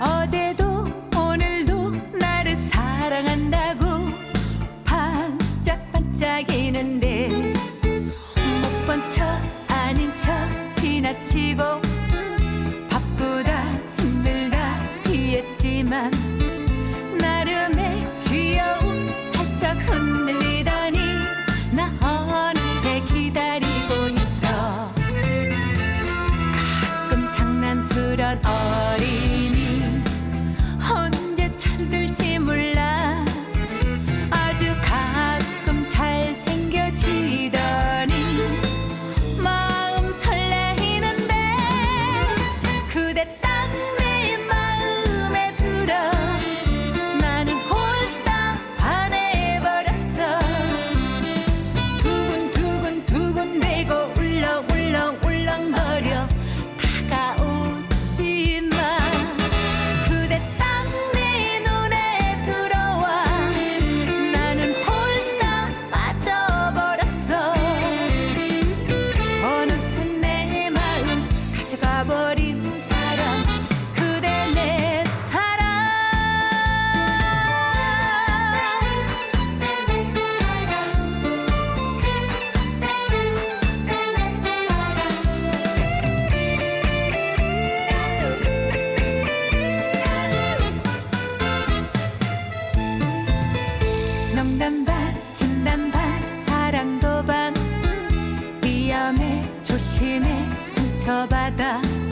Adem 가버린 사람 그대 내 사랑. 농담 반 진담 반 사랑도 반. 위험해 조심해 상처받아.